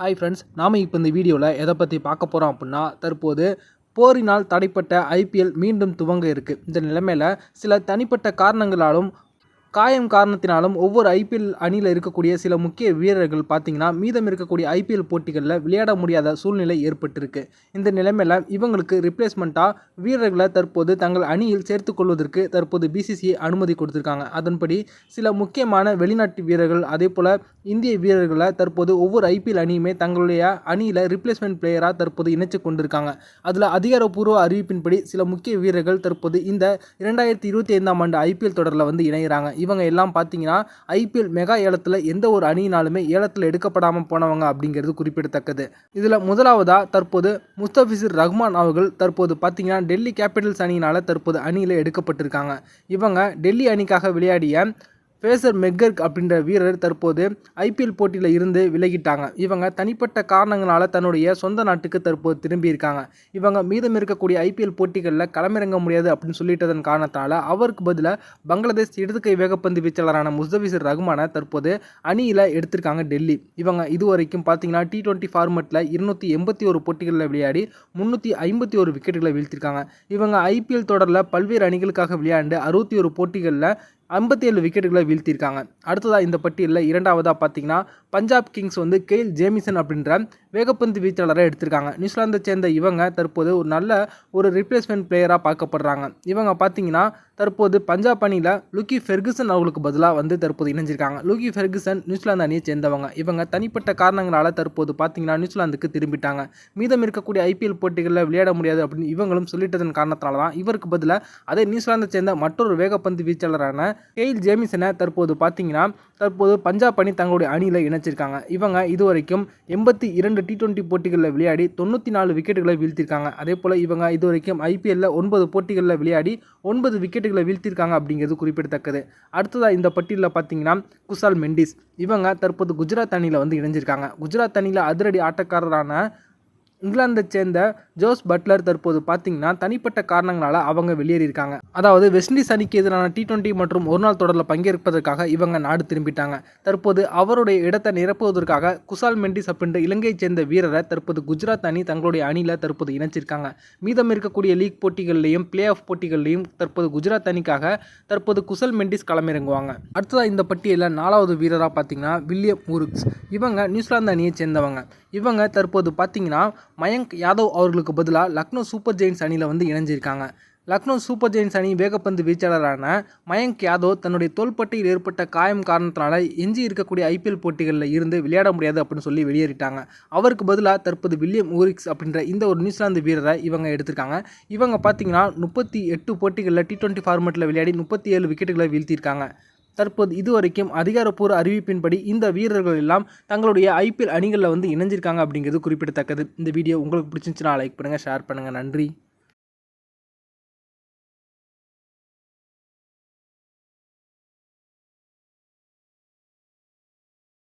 Hi friends நாம் இப்போ இந்த வீடியோவில் எதை பற்றி பார்க்க போகிறோம் அப்படின்னா தற்போது போரினால் தடைப்பட்ட ஐபிஎல் மீண்டும் துவங்க இருக்குது இந்த நிலைமையில் சில தனிப்பட்ட காரணங்களாலும் காயம் காரணத்தினாலும் ஒவ்வொரு ஐபிஎல் அணியில் இருக்கக்கூடிய சில முக்கிய வீரர்கள் பார்த்தீங்கன்னா மீதம் இருக்கக்கூடிய ஐபிஎல் போட்டிகளில் விளையாட முடியாத சூழ்நிலை ஏற்பட்டிருக்கு. இந்த நிலைமையில் இவங்களுக்கு ரிப்ளேஸ்மெண்ட்டாக வீரர்களை தற்போது தங்கள் அணியில் சேர்த்து கொள்வதற்கு தற்போது பிசிசிஐ அனுமதி கொடுத்துருக்காங்க. அதன்படி சில முக்கியமான வெளிநாட்டு வீரர்கள் அதே போல் இந்திய வீரர்களை தற்போது ஒவ்வொரு ஐபிஎல் அணியுமே தங்களுடைய அணியில் ரிப்ளேஸ்மெண்ட் பிளேயராக தற்போது இணைச்சு கொண்டிருக்காங்க. அதில் அதிகாரப்பூர்வ அறிவிப்பின்படி சில முக்கிய வீரர்கள் தற்போது இந்த இரண்டாயிரத்தி இருபத்தி ஐந்தாம் ஆண்டு ஐபிஎல் தொடரில் வந்து இணைகிறாங்க இவங்க எல்லாம் பார்த்தீங்கன்னா ஐபிஎல் மெகா ஏலத்தில் எந்த ஒரு அணியினாலுமே ஏலத்தில் எடுக்கப்படாமல் போனவங்க அப்படிங்கிறது குறிப்பிடத்தக்கது. இதில் முதலாவதாக தற்போது முஸ்தபிசிர் ரஹ்மான் அவர்கள் தற்போது பார்த்தீங்கன்னா டெல்லி கேபிட்டல்ஸ் அணியினால் தற்போது அணியில் எடுக்கப்பட்டிருக்காங்க. இவங்க டெல்லி அணிக்காக விளையாடிய ஃபேசர் மெக்கர்க் அப்படின்ற வீரர் தற்போது ஐபிஎல் போட்டியில் இருந்து விலகிட்டாங்க. இவங்க தனிப்பட்ட காரணங்களால் தன்னுடைய சொந்த நாட்டுக்கு தற்போது திரும்பியிருக்காங்க. இவங்க மீதம் இருக்கக்கூடிய ஐபிஎல் போட்டிகளில் களமிறங்க முடியாது அப்படின்னு சொல்லிட்டதன் காரணத்தால் அவருக்கு பதிலாக பங்களாதேஷ் இடதுகை வேகப்பந்து வீச்சாளரான முஸ்தபிசர் ரஹ்மானை தற்போது அணியில் எடுத்திருக்காங்க டெல்லி. இவங்க இதுவரைக்கும் பார்த்தீங்கன்னா டி டுவெண்ட்டி ஃபார்மெட்டில் இருநூற்றி எண்பத்தி ஒரு போட்டிகளில் விளையாடி முந்நூற்றி ஐம்பத்தி ஒரு விக்கெட்டுகளை வீழ்த்திருக்காங்க. இவங்க ஐபிஎல் தொடரில் பல்வேறு அணிகளுக்காக விளையாண்டு அறுபத்தி ஒரு போட்டிகளில் ஐம்பத்தி ஏழு விக்கெட்டுகளை வீழ்த்தியிருக்காங்க. அடுத்ததாக இந்த பட்டியலில் இரண்டாவதாக பார்த்தீங்கன்னா பஞ்சாப் கிங்ஸ் வந்து கெயில் ஜேமிசன் அப்படின்ற வேகப்பந்து வீச்சாளராக எடுத்திருக்காங்க. நியூசிலாந்தை சேர்ந்த இவங்க தற்போது ஒரு நல்ல ஒரு ரிப்ளேஸ்மெண்ட் பிளேயராக பார்க்கப்படுறாங்க. இவங்க பார்த்தீங்கன்னா தற்போது பஞ்சாப் அணியில் லுக்கி ஃபெர்குசன் அவங்களுக்கு பதிலாக வந்து தற்போது இணைஞ்சிருக்காங்க. லுக்கி ஃபெர்குசன் நியூசிலாந்து அணியை சேர்ந்தவங்க. இவங்க தனிப்பட்ட காரணங்களால் தற்போது பார்த்தீங்கன்னா நியூசிலாந்துக்கு திரும்பிட்டாங்க. மீதம் இருக்கக்கூடிய ஐபிஎல் போட்டிகளில் விளையாட முடியாது அப்படின்னு இவங்களும் சொல்லிட்டதன் காரணத்தால் தான் இவருக்கு பதிலாக அதே நியூசிலாந்தை சேர்ந்த மற்றொரு வேகப்பந்து வீச்சாளரான கெயில் ஜேமிசனை தற்போது பார்த்தீங்கன்னா தற்போது பஞ்சாப் அணி தங்களுடைய அணியில் இணைச்சிருக்காங்க. இவங்க இதுவரைக்கும் எண்பத்தி இரண்டு டி டுவெண்ட்டி போட்டிகளில் விளையாடி தொண்ணூற்றி நாலு விக்கெட்டுகளை வீழ்த்திருக்காங்க. அதே போல் இவங்க இதுவரைக்கும் ஐபிஎல்லில் ஒன்பது போட்டிகளில் விளையாடி ஒன்பது விக்கெட்டுகளை வீழ்த்திருக்காங்க அப்படிங்கிறது குறிப்பிடத்தக்கது. அடுத்ததாக இந்த பட்டியலில் பார்த்தீங்கன்னா குசால் மெண்டிஸ். இவங்க தற்போது குஜராத் அணியில் வந்து இணைஞ்சிருக்காங்க. குஜராத் அணியில் அதிரடி ஆட்டக்காரரான இங்கிலாந்தை சேர்ந்த ஜோஸ் பட்லர் தற்போது பார்த்தீங்கன்னா தனிப்பட்ட காரணங்களால் அவங்க வெளியேறியிருக்காங்க. அதாவது வெஸ்ட் இண்டீஸ் அணிக்கு எதிரான டி டுவெண்ட்டி மற்றும் ஒரு நாள் தொடரில் பங்கேற்பதற்காக இவங்க நாடு திரும்பிட்டாங்க. தற்போது அவருடைய இடத்தை நிரப்புவதற்காக குசால் மெண்டிஸ் அப்படின்ற இலங்கையைச் சேர்ந்த வீரரை தற்போது குஜராத் அணி தங்களுடைய அணியில் தற்போது இணைச்சிருக்காங்க. மீதம் இருக்கக்கூடிய லீக் போட்டிகள்லையும் பிளே ஆஃப் போட்டிகள்லையும் தற்போது குஜராத் அணிக்காக தற்போது குசல் மெண்டிஸ் களமிறங்குவாங்க. அடுத்ததாக இந்த பட்டியலில் நாலாவது வீரராக பார்த்தீங்கன்னா வில்லியம் ஊருக்ஸ். இவங்க நியூசிலாந்து அணியை சேர்ந்தவங்க. இவங்க தற்போது பார்த்தீங்கன்னா மயங்க் யாதவ் அவர்களுக்கு பதிலாக லக்னோ சூப்பர் ஜெயின்ஸ் அணியில் வந்து இணைஞ்சிருக்காங்க. லக்னோ சூப்பர் ஜெயின்ஸ் அணி வேகப்பந்து வீச்சாளரான மயங்க் யாதவ் தன்னுடைய தோள்பட்டையில் ஏற்பட்ட காயம் காரணத்தினால எஞ்சி இருக்கக்கூடிய ஐபிஎல் போட்டிகளில் இருந்து விளையாட முடியாது அப்படின்னு சொல்லி வெளியேறிட்டாங்க. அவருக்கு பதிலாக தற்போது வில்லியம் ஊரிக்ஸ் அப்படின்ற இந்த ஒரு நியூசிலாந்து வீரரை இவங்க எடுத்திருக்காங்க. இவங்க பார்த்தீங்கன்னா முப்பத்தி எட்டு போட்டிகளில் டி டுவெண்ட்டி ஃபார்மெட்டில் விளையாடி முப்பத்தி ஏழு விக்கெட்டுகளை வீழ்த்தியிருக்காங்க. தற்போது இதுவரைக்கும் அதிகாரப்பூர்வ அறிவிப்பின்படி இந்த வீரர்கள் எல்லாம் தங்களுடைய ஐபிஎல் அணிகளில் வந்து இணைஞ்சிருக்காங்க அப்படிங்கிறது குறிப்பிடத்தக்கது. இந்த வீடியோ உங்களுக்கு பிடிச்சிருந்துச்சுன்னா லைக் பண்ணுங்கள் ஷேர் பண்ணுங்கள் நன்றி.